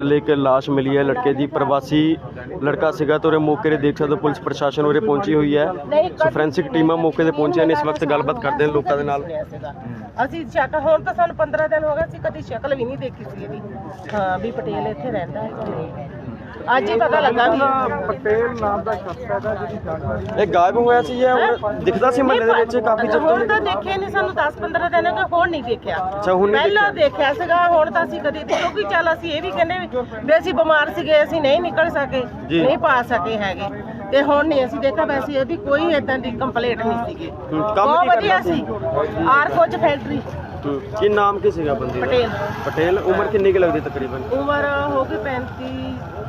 ਲੈ ਕੇ ਲਾਸ਼ ਮਿਲੀ ਹੈ ਲੜਕੇ ਦੀ, ਪ੍ਰਵਾਸੀ ਲੜਕਾ ਸੀਗਾ ਤੇ ਉਹਦੇ ਮੌਕੇ ਤੇ ਦੇਖ ਸਕਦੇ ਹੋ ਪੁਲਿਸ ਪ੍ਰਸ਼ਾਸਨ ਉਰੇ ਪਹੁੰਚੀ ਹੋਈ ਹੈ। ਸੋ ਫੋਰੈਂਸਿਕ ਟੀਮਾਂ ਮੌਕੇ ਤੇ ਪਹੁੰਚੀਆਂ ਨੇ, ਇਸ ਵਕਤ ਗੱਲਬਾਤ ਕਰਦੇ ਨੇ ਲੋਕਾਂ ਦੇ ਨਾਲ। ਅਸੀਂ ਸ਼ਕਲ ਹੁਣ ਤਾਂ ਸਾਨੂੰ 15 ਦਿਨ ਹੋ ਗਏ ਸੀ ਕਦੀ ਸ਼ਕਲ ਵੀ ਨਹੀਂ ਦੇਖੀ ਸੀ ਇਹਦੀ। ਹਾਂ, ਵੀ ਪਟੇਲ ਇੱਥੇ ਰਹਿੰਦਾ ਹੈ ਅੱਜ ਹੀ ਪਤਾ ਲੱਗਾ ਵੀ ਪਟੇਲ ਨਾਮ ਦਾ ਸ਼ਖਸ ਹੈਗਾ ਜਿਹਦੀ ਜਾਣਕਾਰੀ ਇਹ ਗਾਇਬ ਹੋਇਆ ਸੀ ਜਾਂ ਹੁਣ ਦਿਖਦਾ ਸੀ ਮਹੱਲੇ ਦੇ ਵਿੱਚ ਕਾਫੀ ਚਿਰ ਤੋਂ? ਹੁਣ ਤਾਂ ਦੇਖਿਆ ਨਹੀਂ ਸਾਨੂੰ 10 15 ਦਿਨ ਹੋ ਗਏ ਹੁਣ ਨਹੀਂ ਦੇਖਿਆ। ਅੱਛਾ ਹੁਣ ਨਹੀਂ ਪਹਿਲਾਂ ਦੇਖਿਆ। ਸੀਗਾ ਹੁਣ ਤਾਂ ਅਸੀਂ ਕਦੀ ਕਿਉਂਕਿ ਚੱਲ ਅਸੀਂ ਇਹ ਵੀ ਕਹਿੰਦੇ ਵੀ ਵੀ ਅਸੀਂ ਬਿਮਾਰ ਸੀਗੇ ਅਸੀਂ ਨਹੀਂ ਨਿਕਲ ਸਕੇ ਜੀ। ਨਹੀਂ ਪਾ ਸਕੇ ਹੈਗੇ। ਤੇ ਹੁਣ ਨਹੀਂ ਅਸੀਂ ਦੇਖਿਆ ਵੈਸੇ ਇਹਦੀ ਕੋਈ ਇਦਾਂ ਦੀ ਕੰਪਲੇਂਟ ਨਹੀਂ ਸੀਗੀ। ਹੂੰ, ਕੰਮ ਬਹੁਤ ਕੀ ਵਧੀਆ ਕਰਦਾ ਸੀ? ਸੀ। ਆਰ ਕੁਝ ਫੈਕਟਰੀ। ਹੂੰ, ਕੀ ਨਾਮ ਕੀ ਸੀਗਾ ਬੰਦੇ ਦਾ? ਪਟੇਲ। ਪਟੇਲ ਉਮਰ ਕਿੰਨੀ ਕੁ ਲੱਗਦੀ ਤਕਰੀਬਨ? ਉਮਰ ਹੋ ਗਈ 35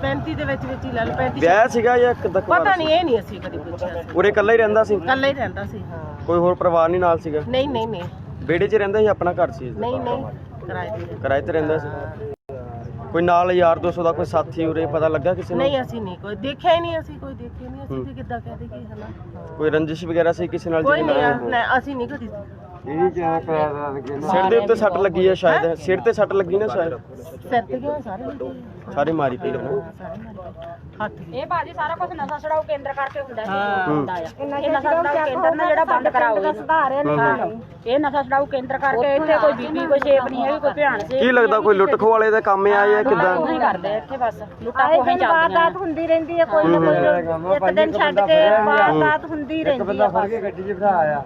35 ਦੇ ਵਿੱਚ ਵਿੱਚ ਹੀ ਲਾ ਲਓ 35 ਵਿਆਹ ਸੀਗਾ ਜਾਂ ਕਿੱਦਾਂ ਪਤਾ ਨਹੀਂ ਇਹ ਨਹੀਂ ਅਸੀਂ ਕਦੀ ਪੁੱਛਿਆ ਉਰੇ ਇਕੱਲਾ ਹੀ ਰਹਿੰਦਾ ਸੀ? ਇਕੱਲਾ ਹੀ ਰਹਿੰਦਾ ਸੀ ਹਾਂ। ਕੋਈ ਹੋਰ ਪਰਿਵਾਰ ਨਹੀਂ ਨਾਲ ਸੀਗਾ? ਨਹੀਂ ਨਹੀਂ ਨਹੀਂ। ਬੇੜੇ 'ਚ ਰਹਿੰਦਾ ਸੀ ਆਪਣਾ ਘਰ ਸੀ? ਨਹੀਂ ਨਹੀਂ। ਕਿਰਾਏ ਤੇ ਕਿਰਾਏ ਤੇ ਰਹਿੰਦਾ ਸੀ? ਕੋਈ ਨਾਲ ਯਾਰ ਦੋਸਤ ਦਾ ਕੋਈ ਸਾਥੀ ਉਰੇ ਪਤਾ ਲੱਗਾ ਕਿਸੇ ਨੂੰ? ਨਹੀਂ ਅਸੀਂ ਨਹੀਂ ਕੋਈ ਦੇਖਿਆ ਹੀ ਨਹੀਂ ਅਸੀਂ ਕੋਈ ਦੇਖਿਆ ਨਹੀਂ ਅਸੀਂ ਤੇ ਕਿੱਦਾਂ ਕਹਿ ਦੇਈਏ ਹਨਾ। ਕੋਈ ਰੰਜਿਸ਼ ਵਗੈਰਾ ਸੀ ਕਿਸੇ ਨਾਲ ਕੋਈ ਜਿਹਦੇ ਨਹੀਂ ਨਾਲ ਆ, ਨਹੀਂ, ਅਸੀਂ ਨਹੀਂ ਕਦੀ ਇਹ ਜਿਹੜਾ ਕਰਾਇਆ ਦਾ ਸਿਰ ਦੇ ਉੱਤੇ ਸੱਟ ਲੱਗੀ ਹੈ ਸ਼ਾਇਦ। ਸਿਰ ਤੇ ਸੱਟ ਲੱਗੀ ਨਾ ਸ਼ਾਇਦ। ਸਿਰ ਤੇ ਕਿਉਂ? ਸਾਰੇ ਲੱਗੇ ਸਾਰੇ ਮਾਰੀ ਪਈ ਨਾ ਆ, ਮਾਰੇ। ਹੱਥ ਇਹ ਬਾਜੀ ਸਾਰਾ ਕੁਝ ਨਸ਼ਾ ਛਡਾਓ ਕੇਂਦਰ ਕਰਕੇ ਹੁੰਦਾ ਹੈ। ਇਹ ਨਸ਼ਾ ਛਡਾਓ ਕੇਂਦਰ ਨਾਲ ਜਿਹੜਾ ਬੰਦ ਕਰਾਓ ਇਹਨੂੰ। ਇਹ ਨਸ਼ਾ ਛਡਾਊ ਕੇਂਦਰ ਕਰਕੇ ਇੱਥੇ ਕੋਈ ਬੀਬੀ ਕੋਈ ਸ਼ੇਪ ਨਹੀਂ ਹੈਗੀ ਕੋਈ ਭਿਆਨ। ਸੇ ਕੀ ਲੱਗਦਾ ਕੋਈ ਲੁੱਟ ਖੋਹ ਵਾਲੇ ਦਾ ਕੰਮ ਆ ਜਾਂ ਕਿਦਾਂ? ਉਹੀ ਕਰਦੇ ਆ ਇੱਥੇ ਬਸ। ਲੁੱਟਾ ਚੱਲਦੀਆਂ ਨੇ। ਹੁੰਦੀ ਰਹਿੰਦੀ ਹੈ ਕੋਈ ਨਾ ਕੋਈ ਇੱਕ ਦਿਨ ਛੱਡ ਕੇ ਵਾਰਦਾਤ ਹੁੰਦੀ ਰਹਿੰਦੀ ਹੈ ਫੜ ਕੇ ਗੱਡੀ 'ਚ ਬਿਠਾ ਆਇਆ।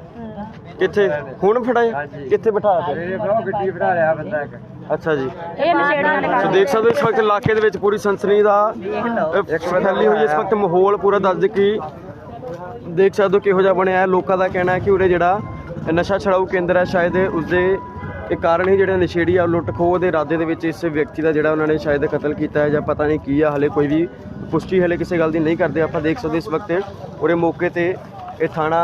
ਕਿੱਥੇ ਹੁਣ ਫੜਾਇਆ ਕਿੱਥੇ ਬਿਠਾ ਦਿੱਤੇ? ਇਹ ਬਰੋ ਗੱਡੀ ਬਿਠਾ ਲਿਆ ਬੰਦਾ ਇੱਕ। ਅੱਛਾ ਜੀ। ਇਹ ਨਸ਼ੇੜੀਆਂ ਨੇ ਸੋ ਦੇਖ ਸਕਦੇ ਹੋ ਇਸ ਵਕਤ ਇਲਾਕੇ ਦੇ ਵਿੱਚ ਪੂਰੀ ਸਨਸਨੀ ਦਾ ਅਹ, ਫੈਲੀ ਹੋਈ ਹੈ। ਇਸ ਵਕਤ ਮਾਹੌਲ ਪੂਰਾ ਦੱਸ ਦੇ ਕਿ ਦੇਖ ਸਕਦੇ ਹੋ ਕਿਹੋ ਜਿਹਾ ਬਣਿਆ ਹੈ। ਲੋਕਾਂ ਦਾ ਕਹਿਣਾ ਹੈ ਕਿ ਉਰੇ ਜਿਹੜਾ ਨਸ਼ਾ ਛਡਾਊ ਕੇਂਦਰ ਹੈ ਸ਼ਾਇਦ ਉਸਦੇ ਇਹ ਕਾਰਨ ਹੀ ਜਿਹੜੇ ਨਸ਼ੇੜੀ ਆ ਲੁੱਟ ਖੋਹ ਦੇ ਇਰਾਦੇ ਦੇ ਵਿੱਚ ਇਸ ਵਿਅਕਤੀ ਦਾ ਜਿਹੜਾ ਉਹਨਾਂ ਨੇ ਸ਼ਾਇਦ ਕਤਲ ਕੀਤਾ ਹੈ ਜਾਂ ਪਤਾ ਨਹੀਂ ਕੀ ਆ। ਹਲੇ ਕੋਈ ਵੀ ਪੁਸ਼ਟੀ ਹਲੇ ਕਿਸੇ ਗੱਲ ਦੀ ਨਹੀਂ ਕਰਦੇ। ਆਪਾਂ ਦੇਖ ਸਕਦੇ ਇਸ ਵਕਤ ਉਰੇ ਮੌਕੇ ਤੇ ਇਹ ਥਾਣਾ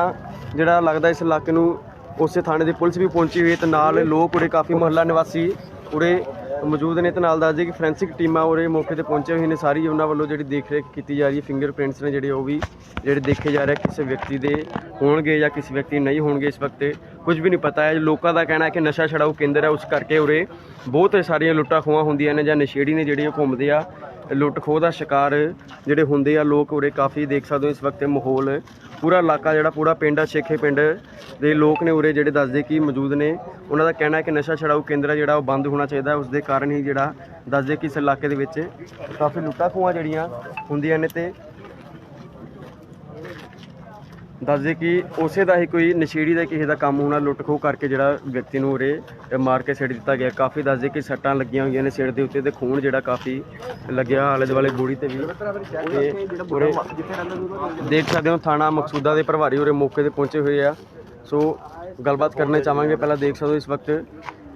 ਜਿਹੜਾ ਲੱਗਦਾ ਇਸ ਇਲਾਕੇ ਨੂੰ, ਉਸੇ ਥਾਣੇ ਦੀ ਪੁਲਿਸ ਵੀ ਪਹੁੰਚੀ ਹੋਈ ਹੈ ਤੇ ਨਾਲ ਲੋਕ ਉਰੇ ਕਾਫੀ ਮੁਹੱਲਾ ਨਿਵਾਸੀ ਉਰੇ ਮੌਜੂਦ ਨੇ ਤੇ ਨਾਲ ਦੱਸ ਦਈਏ ਕਿ ਫੋਰੈਂਸਿਕ ਟੀਮਾਂ ਉਰੇ ਮੌਕੇ ਤੇ ਪਹੁੰਚੇ ਹੋਏ ਨੇ। ਸਾਰੀ ਉਹਨਾਂ ਵੱਲੋਂ ਜਿਹੜੀ ਦੇਖ ਰੇਖ ਕੀਤੀ ਜਾ ਰਹੀ ਹੈ। ਫਿੰਗਰਪ੍ਰਿੰਟਸ ਨੇ ਜਿਹੜੇ ਉਹ ਵੀ ਜਿਹੜੇ ਦੇਖੇ ਜਾ ਰਹੇ ਕਿਸੇ ਵਿਅਕਤੀ ਦੇ ਹੋਣਗੇ ਜਾਂ ਕਿਸੇ ਵਿਅਕਤੀ ਨਹੀਂ ਹੋਣਗੇ ਇਸ ਵਕਤ। ਕੁਝ ਵੀ ਨਹੀਂ ਪਤਾ ਹੈ। ਲੋਕਾਂ ਦਾ ਕਹਿਣਾ ਹੈ ਕਿ ਨਸ਼ਾ ਛਡਾਊ ਕੇਂਦਰ ਹੈ। ਉਸ ਕਰਕੇ ਉਰੇ ਬਹੁਤ ਸਾਰੀਆਂ ਲੁੱਟਾਂ ਖੋਹਾਂ ਹੁੰਦੀਆਂ ਨੇ ਜਾਂ ਨਸ਼ੇੜੀ ਨੇ ਜਿਹੜੀਆਂ ਘੁੰਮਦੇ ਆ। ਲੁੱਟ ਖੋਹ ਦਾ ਸ਼ਿਕਾਰ ਜਿਹੜੇ ਹੁੰਦੇ ਆ, ਲੋਕ ਉਰੇ ਕਾਫੀ ਦੇਖ ਸਕਦੇ ਹੋ ਇਸ ਵਕਤ ਮਾਹੌਲ। ਪੂਰਾ ਇਲਾਕਾ ਜਿਹੜਾ, ਪੂਰਾ ਪਿੰਡ ਆ ਛੇਖੇ ਪਿੰਡ ਦੇ ਲੋਕ ਨੇ ਉਰੇ ਜਿਹੜੇ ਦੱਸਦੇ ਕਿ ਮੌਜੂਦ ਨੇ। ਉਹਨਾਂ ਦਾ ਕਹਿਣਾ ਹੈ ਕਿ ਨਸ਼ਾ ਛਡਾਊ ਕੇਂਦਰ ਜਿਹੜਾ, ਉਹ ਬੰਦ ਹੋਣਾ ਚਾਹੀਦਾ। ਉਸ ਦੇ ਕਾਰਨ ਹੀ ਜਿਹੜਾ ਦੱਸਦੇ ਕਿ ਇਸ ਇਲਾਕੇ ਦੇ ਵਿੱਚ ਕਾਫੀ ਲੁੱਟਾਂ ਖੋਹਾਂ ਜਿਹੜੀਆਂ ਹੁੰਦੀਆਂ ਨੇ ਤੇ ਦੱਸਦੇ ਕਿ ਉਸੇ ਦਾ ਹੀ ਕੋਈ ਨਸ਼ੇੜੀ ਦਾ ਕਿਸੇ ਦਾ ਕੰਮ ਹੋਣਾ ਲੁੱਟ ਖੋਹ ਕਰਕੇ ਜਿਹੜਾ ਵਿਅਕਤੀ ਨੂੰ ਉਰੇ ਮਾਰ ਕੇ ਸਿੱਟ ਦਿੱਤਾ ਗਿਆ। ਕਾਫੀ ਦੱਸਦੇ ਕਿ ਸੱਟਾਂ ਲੱਗੀਆਂ ਹੋਈਆਂ ਨੇ ਸਿਰ ਦੇ ਉੱਤੇ ਤੇ ਖੂਨ ਜਿਹੜਾ ਕਾਫੀ ਲੱਗਿਆ ਆਲੇ ਦੁਆਲੇ ਗੋੜੀ ਤੇ ਵੀ। ਤੇ ਉਰੇ ਦੇਖ ਸਕਦੇ ਹੋ ਥਾਣਾ ਮਕਸੂਦਾ ਦੇ ਪ੍ਰਭਾਰੀ ਉਰੇ ਮੌਕੇ ਤੇ ਪਹੁੰਚੇ ਹੋਏ ਆ। ਸੋ ਗੱਲਬਾਤ ਕਰਨਾ ਚਾਹਾਂਗੇ। ਪਹਿਲਾਂ ਦੇਖ ਸਕਦੇ ਹੋ ਇਸ ਵਕਤ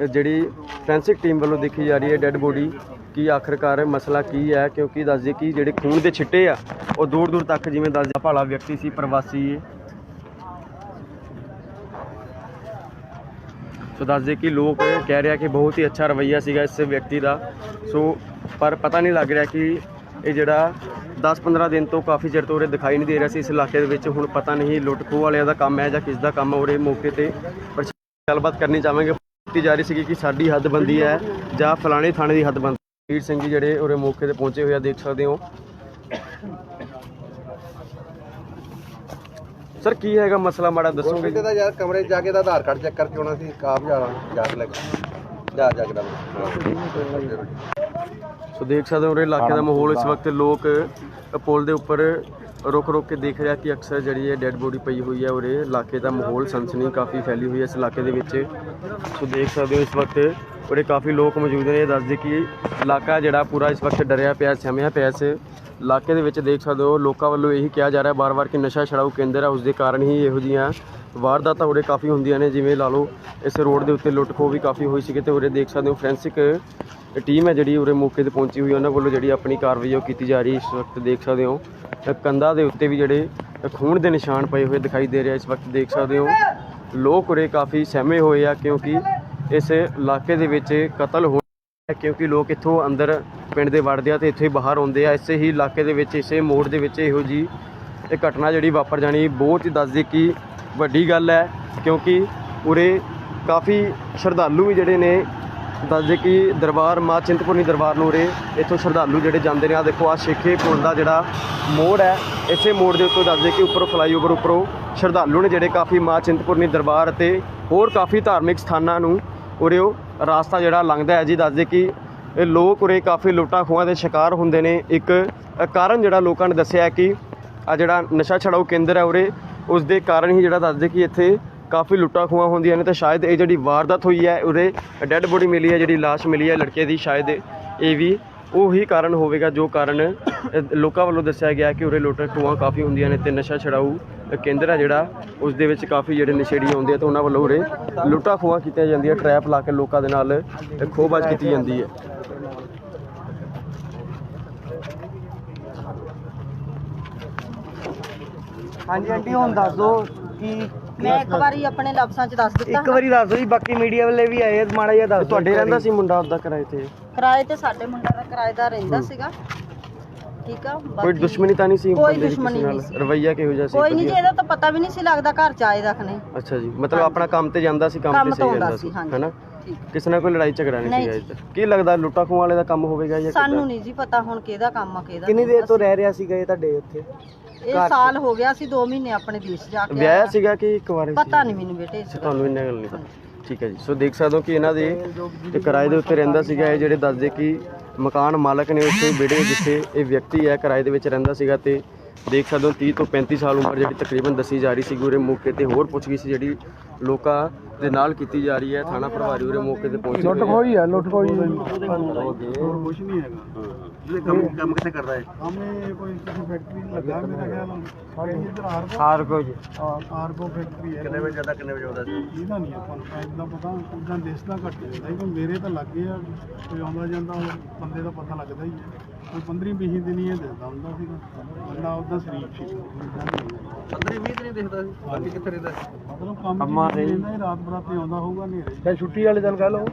ਜਿਹੜੀ ਫੋਰੈਂਸਿਕ ਟੀਮ ਵੱਲੋਂ ਦੇਖੀ ਜਾ ਰਹੀ ਹੈ ਡੈੱਡ ਬੋਡੀ ਕੀ ਆਖਰਕਾਰ ਮਸਲਾ ਕੀ ਹੈ, ਕਿਉਂਕਿ ਦੱਸਦੇ ਕਿ ਜਿਹੜੇ ਖੂਨ ਦੇ ਛਿੱਟੇ ਆ, ਉਹ ਦੂਰ ਦੂਰ ਤੱਕ ਜਿਵੇਂ ਦੱਸਦੇ ਭਾਲਾ ਵਿਅਕਤੀ ਸੀ, ਪ੍ਰਵਾਸੀ ਸੋ। ਦੱਸਦੇ ਕਿ ਲੋਕ ਕਹਿ ਰਿਹਾ ਕਿ ਬਹੁਤ ਹੀ ਅੱਛਾ ਰਵੱਈਆ ਸੀਗਾ ਇਸ ਵਿਅਕਤੀ ਦਾ। ਸੋ ਪਰ ਪਤਾ ਨਹੀਂ ਲੱਗ ਰਿਹਾ ਕਿ ਇਹ ਜਿਹੜਾ 10-15 ਦਿਨ ਤੋਂ ਕਾਫੀ ਚਿਰ ਤੋਂ ਉਰੇ ਦਿਖਾਈ ਨਹੀਂ ਦੇ ਰਿਹਾ ਸੀ ਇਸ ਇਲਾਕੇ ਦੇ ਵਿੱਚ। ਹੁਣ ਪਤਾ ਨਹੀਂ ਲੁੱਟ ਖੋਹ ਵਾਲਿਆਂ ਦਾ ਕੰਮ ਹੈ ਜਾਂ ਕਿਸ ਦਾ ਕੰਮ ਹੈ ਉਰੇ ਮੌਕੇ ਤੇ। ਪਰ ਗੱਲਬਾਤ ਕਰਨੀ ਚਾਹਾਂਗੇ। ਕੀਤੀ ਜਾ ਰਹੀ ਸੀਗੀ ਕਿ ਸਾਡੀ ਹੱਦਬੰਦੀ ਹੈ ਜਾਂ ਫਲਾਣੇ ਥਾਣੇ ਦੀ ਹੱਦਬੰਦੀ ਵੀਰ ਸਿੰਘ ਜੀ ਜਿਹੜੇ ਉਰੇ ਮੌਕੇ ਤੇ ਪਹੁੰਚੇ ਹੋਏ ਆ ਦੇਖ ਸਕਦੇ ਹੋ। ਸਰ ਕੀ ਹੈਗਾ ਮਸਲਾ ਮਾੜਾ ਦੱਸੋਗੇ ਕਿਤੇ ਦਾ ਯਾਰ ਕਮਰੇ 'ਚ ਜਾ ਕੇ ਦਾ ਆਧਾਰ ਕਾਰਡ ਚੈੱਕ ਕਰਕੇ ਆਉਣਾ ਸੀ ਕਾਬ ਜਾਣਾ ਜਾ ਕੇ ਜਾ ਜਾ ਕੇ ਦਾ ਸੋ ਦੇਖ ਸਕਦੇ ਹੋ ਉਰੇ ਇਲਾਕੇ ਦਾ ਮਾਹੌਲ ਇਸ ਵਕਤ ਲੋਕ ਪੁਲ ਦੇ ਉੱਪਰ ਰੁਕ ਰੁਕ ਕੇ ਦੇਖ ਰਿਹਾ ਕਿ ਅਕਸਰ ਜਿਹੜੀ ਇਹ ਡੈੱਡ ਬੋਡੀ ਪਈ ਹੋਈ ਹੈ ਔਰ ਇਹ ਇਲਾਕੇ ਦਾ ਮਾਹੌਲ ਸਨਸਨੀ ਕਾਫੀ ਫੈਲੀ ਹੋਈ ਹੈ ਇਸ ਇਲਾਕੇ ਦੇ ਵਿੱਚ। ਸੋ ਦੇਖ ਸਕਦੇ ਹੋ ਇਸ ਵਕਤ ਉਰੇ ਕਾਫੀ ਲੋਕ ਮੌਜੂਦ ਨੇ, ਇਹ ਦੱਸਦੇ ਕਿ ਇਲਾਕਾ ਜਿਹੜਾ ਪੂਰਾ ਇਸ ਵਕਤ ਡਰਿਆ ਪਿਆ ਸਹਿਮਿਆ ਪਿਆ ਇਸ ਇਲਾਕੇ ਦੇ ਵਿੱਚ ਦੇਖ ਸਕਦੇ ਹੋ, ਲੋਕਾਂ ਵੱਲੋਂ ਇਹੀ ਕਿਹਾ ਜਾ ਰਿਹਾ ਬਾਰ-ਬਾਰ ਕਿ ਨਸ਼ਾ ਛੜਾਊ ਕੇਂਦਰ ਹੈ ਉਸ ਦੇ ਕਾਰਨ ਹੀ ਇਹੋ ਜੀਆਂ ਵਾਰਦਾਤਾਂ ਉਰੇ ਕਾਫੀ ਹੁੰਦੀਆਂ ਨੇ, ਜਿਵੇਂ ਲਾ ਲਓ ਇਸ ਰੋਡ ਦੇ ਉੱਤੇ ਲੁੱਟ ਖੋਹ ਵੀ ਕਾਫੀ ਹੋਈ ਸੀ ਤੇ ਉਰੇ ਦੇਖ ਸਕਦੇ ਹੋ ਫੋਰੈਂਸਿਕ ਟੀਮ ਹੈ ਜਿਹੜੀ ਉਰੇ ਮੌਕੇ ਤੇ ਪਹੁੰਚੀ ਹੋਈ ਉਹਨਾਂ ਵੱਲੋਂ ਜਿਹੜੀ ਆਪਣੀ ਕਾਰਵਾਈ ਉਹ ਕੀਤੀ ਜਾ ਰਹੀ ਹੈ, ਇਸ ਵਕਤ ਦੇਖ ਸਕਦੇ ਹੋ ਕੰਧਾਂ ਦੇ ਉੱਤੇ ਵੀ ਜਿਹੜੇ ਖੂਨ ਦੇ ਨਿਸ਼ਾਨ ਪਏ ਹੋਏ ਦਿਖਾਈ ਦੇ ਰਿਹਾ ਇਸ ਵਕਤ ਦੇਖ ਸਕਦੇ ਹੋ, ਲੋਕ ਉਰੇ ਕਾਫੀ ਸਹਿਮੇ ਹੋਏ ਆ ਕਿਉਂਕਿ ਇਸ ਇਲਾਕੇ ਦੇ ਵਿੱਚ ਕਤਲ ਹੋ ਕਿਉਂਕਿ ਲੋਕ ਇੱਥੋਂ ਅੰਦਰ ਪਿੰਡ ਦੇ ਵੜਦੇ ਆ ਤੇ ਇੱਥੇ ਬਾਹਰ ਆਉਂਦੇ ਆ। ਇਸੇ ਹੀ ਇਲਾਕੇ ਦੇ ਵਿੱਚ, ਇਸੇ ਮੋੜ ਦੇ ਵਿੱਚ ਇਹੋ ਜੀ ਇਹ ਘਟਨਾ ਜਿਹੜੀ ਵਾਪਰ ਜਾਣੀ ਬਹੁਤ ਹੀ ਦੱਸਦੀ ਕਿ ਵੱਡੀ ਗੱਲ ਹੈ ਕਿਉਂਕਿ ਉਰੇ ਕਾਫੀ ਸ਼ਰਧਾਲੂ ਵੀ ਜਿਹੜੇ ਨੇ ਦੱਸਦੇ ਕਿ ਦਰਬਾਰ ਮਾਂ ਚਿੰਤਪੁਰਨੀ ਦਰਬਾਰ ਨੂੰ ਉਰੇ ਇੱਥੋਂ ਸ਼ਰਧਾਲੂ ਜਿਹੜੇ ਜਾਂਦੇ ਨੇ ਆ ਦੇਖੋ ਆ ਸ਼ੇਖੇ ਪੁਲ ਦਾ ਜਿਹੜਾ ਮੋੜ ਹੈ, ਇਸੇ ਮੋੜ ਦੇ ਉੱਤੇ ਦੱਸਦੇ ਕਿ ਉੱਪਰੋਂ ਫਲਾਈਓਵਰ ਉੱਪਰੋਂ ਸ਼ਰਧਾਲੂ ਨੇ ਜਿਹੜੇ ਕਾਫੀ ਮਾਂ ਚਿੰਤਪੁਰਨੀ ਦਰਬਾਰ ਅਤੇ ਹੋਰ ਕਾਫੀ ਧਾਰਮਿਕ ਸਥਾਨਾਂ ਨੂੰ ਉਰੇ ਉਹ ਰਾਸਤਾ ਜਿਹੜਾ ਲੰਘਦਾ ਹੈ ਜੀ। ਦੱਸਦੇ ਕਿ ਇਹ ਲੋਕ ਉਰੇ ਕਾਫੀ ਲੁੱਟਾਂ ਖੋਹਾਂ ਦੇ ਸ਼ਿਕਾਰ ਹੁੰਦੇ ਨੇ। ਇੱਕ ਕਾਰਨ ਜਿਹੜਾ ਲੋਕਾਂ ਨੇ ਦੱਸਿਆ ਕਿ ਆ ਜਿਹੜਾ ਨਸ਼ਾ ਛਡਾਊ ਕੇਂਦਰ ਹੈ ਉਰੇ ਉਸ ਦੇ ਕਾਰਨ ਹੀ ਜਿਹੜਾ ਦੱਸਦੇ ਕਿ ਇੱਥੇ ਕਾਫੀ ਲੁੱਟਾਂ ਖੋਹਾਂ ਹੁੰਦੀਆਂ ਨੇ ਤੇ ਸ਼ਾਇਦ ਇਹ ਜਿਹੜੀ ਵਾਰਦਾਤ ਹੋਈ ਹੈ, ਉਰੇ ਡੈੱਡ ਬੋਡੀ ਮਿਲੀ ਹੈ, ਜਿਹੜੀ ਲਾਸ਼ ਮਿਲੀ ਹੈ ਲੜਕੇ ਦੀ, ਸ਼ਾਇਦ ਇਹ ਵੀ ਉਹੀ ਕਾਰਨ ਹੋਵੇਗਾ, ਜੋ ਕਾਰਨ ਲੋਕਾਂ ਵੱਲੋਂ ਦੱਸਿਆ ਗਿਆ ਕਿ ਉਰੇ ਲੁੱਟਾਂ ਖੋਹਾਂ ਕਾਫੀ ਹੁੰਦੀਆਂ ਨੇ ਤੇ ਨਸ਼ਾ ਛਡਾਊ ਕੇਂਦਰ ਹੈ ਜਿਹੜਾ, ਉਸ ਦੇ ਵਿੱਚ ਕਾਫੀ ਜਿਹੜੇ ਨਸ਼ੇੜੀ ਆਉਂਦੇ ਆ ਤੇ ਉਹਨਾਂ ਵੱਲੋਂ ਉਰੇ ਲੁੱਟਾਂ ਖੋਹਾਂ ਕੀਤੀਆਂ ਜਾਂਦੀਆਂ, ਟਰੈਪ ਲਾ ਕੇ ਲੋਕਾਂ ਦੇ ਨਾਲ ਖੋਹਬਾਜ਼ ਕੀਤੀ ਜਾਂਦੀ ਹੈ। ਹਾਂਜੀ, ਆਂਟੀ, ਹੁਣ ਦੱਸ ਦੋ ਕਿ ਮੈਂ ਇੱਕ ਵਾਰੀ ਆਪਣੇ ਲਫ਼ਜ਼ਾਂ 'ਚ ਦੱਸ ਦਿੱਤਾ ਇੱਕ ਵਾਰੀ ਦੱਸ ਦੋ ਜੀ ਬਾਕੀ ਮੀਡੀਆ ਵਾਲੇ ਵੀ ਆਏ ਆ, ਮਾੜਾ ਜਿਹਾ ਦੱਸ ਦਿਓ ਤੁਹਾਡੇ ਇੱਕ ਰਹਿੰਦਾ ਵਾਰੀ। ਸੀ ਮੁੰਡਾ ਉਹਦਾ ਕਿਰਾਏ ਤੇ ਕਿਰਾਏ ਤੇ ਸਾਡੇ ਮੁੰਡਾ ਦਾ ਕਿਰਾਏਦਾਰ ਰਹਿੰਦਾ ਸੀਗਾ ਠੀਕ ਆ ਕੋਈ ਬਾਕੀ ਦੁਸ਼ਮਣੀ ਤਾਂ ਨਹੀਂ ਸੀ ਕੋਈ ਬੰਦੇ ਦੀ ਦੁਸ਼ਮਣੀ ਕਿਸੇ ਨਾਲ? ਨਹੀਂ ਸੀ। ਰਵੱਈਆ ਕਿਹੋ ਜਿਹਾ ਸੀ ਕੋਈ ਨਹੀਂ ਜੀ ਵਧੀਆ? ਇਹਦਾ ਤਾਂ ਪਤਾ ਵੀ ਨਹੀਂ ਸੀ ਲੱਗਦਾ ਘਰ 'ਚ ਆਏ ਰੱਖਣੇ ਅੱਛਾ ਜੀ ਮਤਲਬ ਆਪਣਾ ਕੰਮ ਤੇ ਜਾਂਦਾ ਸੀ ਕੰਮ ਕੰਮ ਤੇ ਤੋਂ ਸਹੀ ਆਉਂਦਾ ਰਹਿੰਦਾ ਸੀ, ਸੀ ਹਾਂਜੀ। ਹੈਨਾ ਠੀਕ ਕਿਸੇ ਨਾਲ ਕੋਈ ਲੜਾਈ ਝਗੜਾ ਨਹੀਂ ਜੀ। ਕੀ ਲੱਗਦਾ ਲੁੱਟਾ ਖੋਹ ਵਾਲੇ ਦਾ ਕੰਮ ਹੋਵੇਗਾ ਜਾਂ ਸਾਨੂੰ ਕਿੱਦਾਂ? ਨਹੀਂ ਜੀ ਪਤਾ ਹੁਣ ਕਿਹਦਾ ਕੰਮ ਆ ਕਿਹਦਾ ਕਿੰਨੀ। ਦੇਰ ਤੋਂ ਰਹਿ ਰਿਹਾ ਸੀਗਾ ਇਹ ਤੁਹਾਡੇ ਉੱਥੇ ਇਹ ਸਾਲ ਹੋ ਗਿਆ ਸੀ 2 ਮਹੀਨੇ ਆਪਣੇ ਦੇਸ਼ ਜਾ ਕੇ ਵਿਆਹਿਆ। ਸੀਗਾ ਕਿ ਇੱਕ ਵਾਰ ਪਤਾ ਨਹੀਂ ਮੈਨੂੰ ਬੇਟੇ ਇਸ ਤੁਹਾਨੂੰ ਇੰਨਾ ਗੱਲ ਨਹੀਂ ਪਤਾ। ਠੀਕ ਹੈ ਜੀ। ਸੋ ਦੇਖ ਸਕਦੇ ਹੋ ਕਿ ਇਹਨਾਂ ਦੇ ਤੇ ਕਿਰਾਏ ਦੇ ਉੱਤੇ ਰਹਿੰਦਾ ਸੀਗਾ ਇਹ ਜਿਹੜੇ ਦੱਸਦੇ ਕਿ ਮਕਾਨ ਮਾਲਕ ਨੇ ਉੱਥੇ ਵਿੜੇ ਜਿੱਥੇ ਇਹ ਵਿਅਕਤੀ ਹੈ ਕਿਰਾਏ ਦੇ ਵਿੱਚ ਰਹਿੰਦਾ ਸੀਗਾ ਤੇ ਦੇਖ ਸਕਦੇ ਹੋ 30 ਤੋਂ 35 ਸਾਲ ਉਮਰ ਜਿਹੜੀ ਤਕਰੀਬਨ ਦੱਸੀ ਜਾ ਰਹੀ ਸੀ ਉਰੇ ਮੌਕੇ ਤੇ ਹੋਰ ਪੁੱਛਗਿੱਛ ਜਿਹੜੀ ਲੋਕਾਂ ਦੇ ਨਾਲ ਕੀਤੀ ਜਾ ਰਹੀ ਹੈ ਥਾਣਾ ਪ੍ਰਭਾਰੀ ਉਰੇ ਮੌਕੇ ਤੇ ਪਹੁੰਚੇ ਲੁੱਟ ਖੋਈ ਆ। ਲੁੱਟ ਕੋਈ ਕੁਝ ਨਹੀਂ ਹੈਗਾ। ਇਹ ਕੰਮ ਕੰਮ ਕਿੱਥੇ ਕਰਦਾ ਹੈ ਹਮੇ ਕੋਈ ਕਿਸੇ ਫੈਕਟਰੀ में लगा है मेरा ख्याल है इधर आर ਹਾਰ ਕੁਝ आरगो फैक्ट्री है ਕਿੰਨੇ ਵਜੇ ਜਾਂਦਾ ਕਿੰਨੇ ਵਜੇ ਆਉਂਦਾ ਸੀ ਇਹਦਾ ਨਹੀਂ ਆਪਾਂ ਨੂੰ ਟਾਈਮ ਦਾ ਪਤਾ ਉਦਾਂ ਦਿਸਦਾ ਘੱਟ ਜਾਂਦਾ ਹੀ ਮੇਰੇ ਤਾਂ ਲੱਗੇ ਆ ਕੋਈ ਆਉਂਦਾ ਜਾਂਦਾ ਹੁਣ ਬੰਦੇ ਦਾ ਪਤਾ ਲੱਗਦਾ ਹੀ ਹੈ ਕੋਈ 15 20 ਦਿਨ ਹੀ ਇਹ ਦਿਸਦਾ ਹੁੰਦਾ ਸੀਗਾ ਬੰਦਾ ਉਹਦਾ ਸ਼ਰੀਫ ਸੀ ਏਦਾਂ ਨਹੀਂ ਹੈਗਾ। 15 20 ਦਿਨ ਦਿਖਦਾ ਸੀ ਬਾਕੀ ਕਿੱਥੇ ਰਹਿੰਦਾ ਸੀ? ਮਤਲਬ ਕੰਮ ਕੰਮਾਂ ਚ ਤੇ ਹੀ। ਰਹਿੰਦਾ ਹੀ ਰਾਤ ਬਰਾਤੇ ਆਉਂਦਾ ਹੋਊਗਾ ਹਨੇਰੇ ਤੇ ਛੁੱਟੀ ਵਾਲੇ ਦਿਨ ਕਹਿ ਲਓ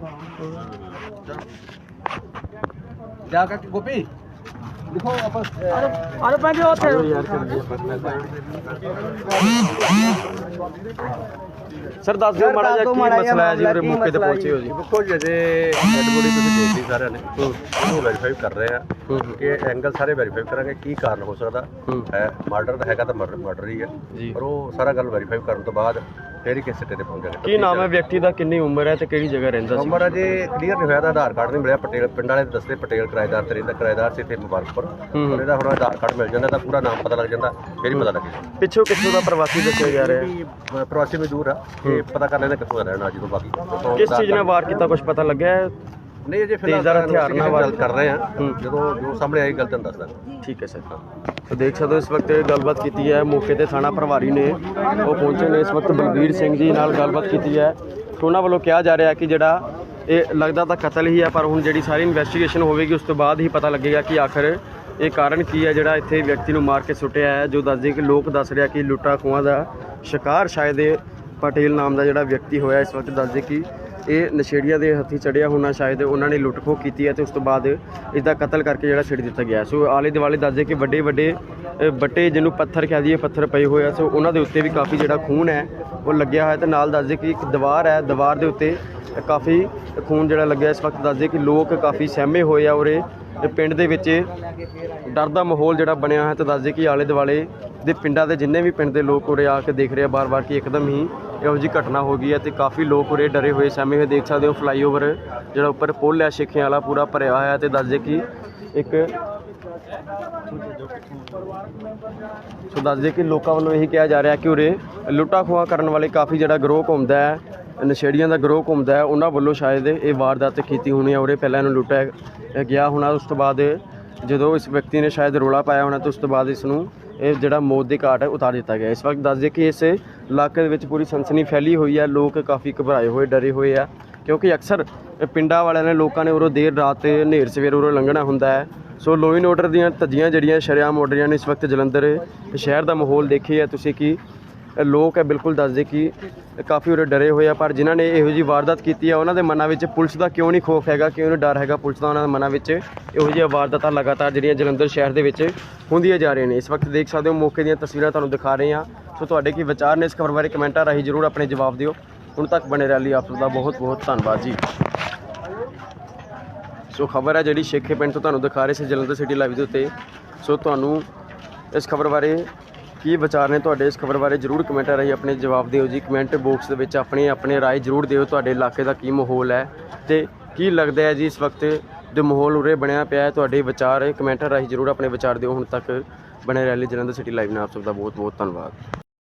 ਜਾ ਕੇ ਗੋਪੀ ਦੇਖੋ ਆਪਾਂ ਅਰੇ ਪੰਜ ਉੱਥੇ ਸਰ ਦੱਸ ਦਿਓ ਮਾੜਾ ਜਿਹਾ ਕੀ ਮਸਲਾ ਹੈ ਜੀ ਉਰੇ ਮੌਕੇ ਤੇ ਪਹੁੰਚੇ ਹੋ ਜੀ ਦੇਖੋ ਜੀ ਅਜੇ ਡੈਡ ਬੋਡੀ ਤੁਸੀਂ ਦੇਖ ਲਈ ਸਾਰਿਆਂ ਨੇ ਉਹਨੂੰ ਵੈਰੀਫਾਈ ਕਰ ਰਹੇ ਆ। ਕਿ ਐਂਗਲ ਸਾਰੇ ਵੈਰੀਫਾਈ ਕਰਾਂਗੇ ਕੀ ਕਾਰਨ ਹੋ ਸਕਦਾ ਹੂੰ। ਮਰਡਰ ਤਾਂ ਹੈਗਾ ਤਾਂ ਮਰਡਰ ਮਰਡਰ ਹੀ ਹੈ ਪਰ ਉਹ ਸਾਰਾ ਗੱਲ ਵੈਰੀਫਾਈ ਕਰਨ ਤੋਂ ਬਾਅਦ ਹੀ ਕਿਸੇ ਤੇ ਪਹੁੰਚਾਂਗੇ ਕੀ ਨਾਮ ਹੈ ਵਿਅਕਤੀ ਦਾ? ਕਿੰਨੀ ਉਮਰ ਹੈ ਤੇ ਕਿਹੜੀ ਜਗ੍ਹਾ ਰਹਿੰਦਾ ਸੀ? ਉਮਰ ਅਜੇ ਕਲੀਅਰ ਨਹੀਂ ਹੋਇਆ ਤਾਂ ਆਧਾਰ ਕਾਰਡ ਨਹੀਂ ਮਿਲਿਆ ਪਟੇਲ ਪਿੰਡ ਵਾਲੇ ਦੱਸਦੇ ਪਟੇਲ ਕਿਰਾਏਦਾਰ ਤੇ ਰਹਿੰਦਾ ਕਿਰਾਏਦਾਰ ਸੀ ਇੱਥੇ ਮੁਬਾਰਕਪੁਰ। ਹੂੰ। ਪਰ ਇਹਦਾ ਹੁਣ ਆਧਾਰ ਕਾਰਡ ਮਿਲ ਜਾਂਦਾ ਤਾਂ ਪੂਰਾ ਨਾਮ ਪਤਾ ਲੱਗ ਜਾਂਦਾ ਫਿਰ ਹੀ ਪਤਾ ਲੱਗੇਗਾ ਪਿੱਛੋਂ ਕਿੱਥੋਂ ਦਾ ਪ੍ਰਵਾਸੀ ਦੱਸਿਆ ਜਾ ਰਿਹਾ ਹੈ? ਵੀ ਅ, ਪ੍ਰਵਾਸੀ ਮਜ਼ਦੂਰ ਆ ਇਹ ਪਤਾ ਕਰ ਲੈਂਦੇ ਕਿੱਥੋਂ ਦਾ ਰਹਿਣਾ ਜਦੋਂ ਬਾਕੀ ਕਿਸ ਚੀਜ਼ ਨਾਲ ਵਾਰ ਕੀਤਾ ਕੁਝ ਪਤਾ ਲੱਗਿਆ ਹੈ? ਨਹੀਂ ਅਜੇ ਤੇਜ਼ਦਾਰ ਹਥਿਆਰ ਨਾਲ ਗੱਲ ਕਰ ਰਹੇ। ਆ। ਹੂੰ। ਜਦੋਂ ਜੋ ਸਾਹਮਣੇ ਆਈ ਗੱਲ ਤੁਹਾਨੂੰ ਦੱਸਦਾ ਠੀਕ ਹੈ ਸਰ। ਤਾਂ ਦੇਖ ਸਕਦੇ ਹੋ ਇਸ ਵਕਤ ਗੱਲਬਾਤ ਕੀਤੀ ਹੈ। ਮੌਕੇ ਤੇ ਥਾਣਾ ਪ੍ਰਭਾਰੀ ਨੇ ਉਹ ਪਹੁੰਚੇ ਨੇ। ਇਸ ਵਕਤ ਬਲਬੀਰ ਸਿੰਘ ਜੀ ਨਾਲ ਗੱਲਬਾਤ ਕੀਤੀ ਹੈ। ਉਹਨਾਂ ਵੱਲੋਂ ਕਿਹਾ ਜਾ ਰਿਹਾ ਕਿ ਜਿਹੜਾ ਇਹ ਲੱਗਦਾ ਤਾਂ ਕਤਲ ਹੀ ਹੈ ਪਰ ਹੁਣ ਜਿਹੜੀ ਸਾਰੀ ਇਨਵੈਸਟੀਗੇਸ਼ਨ ਹੋਵੇਗੀ ਉਸ ਤੋਂ ਬਾਅਦ ਹੀ ਪਤਾ ਲੱਗੇਗਾ ਕਿ ਆਖਰ ਇਹ ਕਾਰਨ ਕੀ ਹੈ। ਜਿਹੜਾ ਇੱਥੇ ਵਿਅਕਤੀ ਨੂੰ ਮਾਰ ਕੇ ਸੁੱਟਿਆ ਹੈ ਜੋ ਦੱਸਦੇ ਕਿ ਲੋਕ ਦੱਸ ਰਿਹਾ ਕਿ ਲੁੱਟਾ ਖੋਹਾਂ ਦਾ ਸ਼ਿਕਾਰ ਸ਼ਾਇਦ ਪਟੇਲ ਨਾਮ ਦਾ ਜਿਹੜਾ ਵਿਅਕਤੀ ਹੋਇਆ ਇਸ ਵਕਤ ਦੱਸਦੇ ਕਿ ਇਹ ਨਸ਼ੇੜੀਆਂ ਦੇ ਹੱਥੀ ਚੜਿਆ ਹੋਣਾ ਸ਼ਾਇਦ ਉਹਨਾਂ ਨੇ ਲੁੱਟ ਖੋਹ ਕੀਤੀ ਹੈ ਤੇ ਉਸ ਤੋਂ ਬਾਅਦ ਇਸ ਦਾ ਕਤਲ ਕਰਕੇ ਜਿਹੜਾ ਛਿੜ ਦਿੱਤਾ ਗਿਆ। ਸੋ ਆਲੇ ਦੁਆਲੇ ਦੱਸਦੇ ਕਿ ਵੱਡੇ ਵੱਡੇ ਬੱਟੇ ਜਿਹਨੂੰ ਪੱਥਰ ਕਹਿ ਦਈਏ ਪੱਥਰ ਪਏ ਹੋਏ ਆ। ਸੋ ਉਹਨਾਂ ਦੇ ਉੱਤੇ ਵੀ ਕਾਫੀ ਜਿਹੜਾ ਖੂਨ ਹੈ, ਉਹ ਲੱਗਿਆ ਹੋਇਆ ਤੇ ਨਾਲ ਦੱਸਦੇ ਕਿ ਇੱਕ ਦੀਵਾਰ ਹੈ, ਦੀਵਾਰ ਦੇ ਉੱਤੇ ਕਾਫੀ ਖੂਨ ਜਿਹੜਾ ਲੱਗਿਆ। ਇਸ ਵਕਤ ਦੱਸਦੇ ਕਿ ਲੋਕ ਕਾਫੀ ਸਹਿਮੇ ਹੋਏ ਆ ਔਰ ਤੇ ਪਿੰਡ ਦੇ ਵਿੱਚ ਡਰ ਦਾ ਮਾਹੌਲ ਜਿਹੜਾ ਬਣਿਆ ਹੋਇਆ ਤੇ ਦੱਸਦੇ ਕਿ ਆਲੇ ਦੁਆਲੇ ਦੇ ਪਿੰਡਾਂ ਦੇ ਜਿੰਨੇ ਵੀ ਪਿੰਡ ਦੇ ਲੋਕ ਉਰੇ ਆ ਕੇ ਦੇਖ ਰਹੇ ਆ ਬਾਰ-ਬਾਰ ਕਿ ਇੱਕਦਮ ਹੀ ਇਹੋ ਜਿਹੀ ਘਟਨਾ ਹੋ ਗਈ ਹੈ ਤੇ ਕਾਫੀ ਲੋਕ ਉਰੇ ਡਰੇ ਹੋਏ ਸਹਿਮੇ ਹੋਏ, ਦੇਖ ਸਕਦੇ ਹੋ ਫਲਾਈਓਵਰ ਜਿਹੜਾ ਉੱਪਰ ਪੁਲ ਹੈ, ਸ਼ੇਖਿਆਂ ਵਾਲਾ ਪੂਰਾ ਭਰਿਆ ਹੋਇਆ ਹੈ ਤੇ ਦੱਸਦੇ ਕਿ ਇੱਕ ਸੋ ਦੱਸਦੇ ਕਿ ਲੋਕਾਂ ਵੱਲੋਂ ਇਹੀ ਕਿਹਾ ਜਾ ਰਿਹਾ ਕਿ ਉਰੇ ਲੁੱਟਾ ਖੋਹਾਂ ਕਰਨ ਵਾਲੇ ਕਾਫੀ ਜਿਹੜਾ ਗਰੋਹ ਘੁੰਮਦਾ ਹੈ, ਨਸ਼ੇੜੀਆਂ ਦਾ ਗਰੋਹ ਘੁੰਮਦਾ ਹੈ, ਉਹਨਾਂ ਵੱਲੋਂ ਸ਼ਾਇਦ ਇਹ ਵਾਰਦਾਤ ਕੀਤੀ ਹੋਣੀ ਹੈ, ਉਰੇ ਪਹਿਲਾਂ ਇਹਨੂੰ ਲੁੱਟਿਆ ਗਿਆ ਹੋਣਾ, ਉਸ ਤੋਂ ਬਾਅਦ ਜਦੋਂ ਇਸ ਵਿਅਕਤੀ ਨੇ ਸ਼ਾਇਦ ਰੋਲਾ ਪਾਇਆ ਹੋਣਾ ਤੇ ਉਸ ਤੋਂ ਬਾਅਦ ਇਸ ਨੂੰ ਇਹ ਜਿਹੜਾ ਮੌਤ ਦੇ ਘਾਟ ਹੈ, ਉਤਾਰ ਦਿੱਤਾ ਗਿਆ ਇਸ ਵਕਤ ਦੱਸਦੇ ਕਿ ਇਸ ਇਲਾਕੇ ਦੇ ਵਿੱਚ ਪੂਰੀ ਸਨਸਨੀ ਫੈਲੀ ਹੋਈ ਹੈ। ਲੋਕ ਕਾਫੀ ਘਬਰਾਏ ਹੋਏ, ਡਰੇ ਹੋਏ ਆ, ਕਿਉਂਕਿ ਅਕਸਰ ਪਿੰਡਾਂ ਵਾਲਿਆਂ ਨੇ ਲੋਕਾਂ ਨੇ ਉਰੋਂ ਦੇਰ ਰਾਤ ਤੇ ਹਨੇਰ ਸਵੇਰ ਉਰੋਂ ਲੰਘਣਾ ਹੁੰਦਾ ਹੈ। ਸੋ ਲੋ ਇਨ ਆਰਡਰ ਦੀਆਂ ਧੱਜੀਆਂ ਜਿਹੜੀਆਂ, ਸ਼ਰਿਆਮ ਉੱਡ ਨੇ ਇਸ ਵਕਤ ਜਲੰਧਰ ਸ਼ਹਿਰ ਦਾ ਮਾਹੌਲ ਦੇਖੀ ਹੈ। ਤੁਸੀਂ ਕਿ ਲੋਕ ਹੈ ਬਿਲਕੁਲ ਦੱਸਦੇ ਕਿ ਕਾਫੀ ਉਰੇ ਡਰੇ ਹੋਏ ਆ, ਪਰ ਜਿਨ੍ਹਾਂ ਨੇ ਇਹੋ ਜੀ ਵਾਰਦਾਤ ਕੀਤੀ ਆ, ਉਹਨਾਂ ਦੇ ਮਨਾਂ ਵਿੱਚ ਪੁਲਿਸ ਦਾ ਕਿਉਂ ਨਹੀਂ ਖੋਫ ਹੈਗਾ, ਕਿਉਂ ਨਹੀਂ ਡਰ ਹੈਗਾ ਪੁਲਿਸ ਦਾ, ਉਹਨਾਂ ਦੇ ਮਨਾਂ ਵਿੱਚ ਇਹੋ ਜਿਹੀਆਂ ਵਾਰਦਾਤਾਂ ਲਗਾਤਾਰ ਜਿਹੜੀਆਂ ਜਲੰਧਰ ਸ਼ਹਿਰ ਦੇ ਵਿੱਚ ਹੁੰਦੀਆਂ ਜਾ ਰਹੀਆਂ ਨੇ। ਇਸ ਵਕਤ ਦੇਖ ਸਕਦੇ ਹੋ, ਮੌਕੇ ਦੀਆਂ ਤਸਵੀਰਾਂ ਤੁਹਾਨੂੰ ਦਿਖਾ ਰਹੇ ਹਾਂ। ਸੋ ਤੁਹਾਡੇ ਕੀ ਵਿਚਾਰ ਨੇ ਇਸ ਖਬਰ ਬਾਰੇ ਕਮੈਂਟਾਂ ਰਾਹੀਂ ਜਰੂਰ ਆਪਣੇ ਜਵਾਬ ਦਿਓ। ਹੁਣ ਤੱਕ ਬਣੇ ਰਹਿ ਲਈ ਆਪ ਦਾ ਬਹੁਤ ਬਹੁਤ ਧੰਨਵਾਦ ਜੀ। ਸੋ ਖਬਰ ਹੈ ਜਿਹੜੀ ਸ਼ੇਖੇ ਪਿੰਡ ਤੋਂ ਤੁਹਾਨੂੰ ਦਿਖਾ ਰਹੇ ਸੀ ਜਲੰਧਰ ਸਿਟੀ ਲਾਈਵ ਦੇ ਉੱਤੇ। ਸੋ ਤੁਹਾਨੂੰ ਇਸ ਖਬਰ ਬਾਰੇ ਕੀ ਵਿਚਾਰ ਨੇ ਤੁਹਾਡੇ ਇਸ ਖਬਰ ਬਾਰੇ ਜਰੂਰ ਕਮੈਂਟ ਰਾਹੀਂ ਆਪਣੇ ਜਵਾਬ ਦਿਓ ਜੀ ਕਮੈਂਟ ਬਾਕਸ ਦੇ ਵਿੱਚ ਆਪਣੇ ਆਪਣੇ رائے ਜਰੂਰ ਦਿਓ ਤੁਹਾਡੇ ਇਲਾਕੇ ਦਾ ਕੀ ਮਾਹੌਲ ਹੈ ਤੇ ਕੀ ਲੱਗਦਾ ਹੈ ਜੀ ਇਸ ਵਕਤ ਜੋ ਮਾਹੌਲ ਉਰੇ ਬਣਿਆ ਪਿਆ ਹੈ ਤੁਹਾਡੇ ਵਿਚਾਰ ਕਮੈਂਟ ਰਾਹੀਂ ਜਰੂਰ ਆਪਣੇ ਵਿਚਾਰ ਦਿਓ ਹੁਣ ਤੱਕ ਬਣੇ ਰਹਿ ਲਈ ਜਲੰਧਰ ਸਿਟੀ ਲਾਈਵ ਨਾਲ ਆਪ ਸਭ ਦਾ ਬਹੁਤ ਬਹੁਤ ਧੰਨਵਾਦ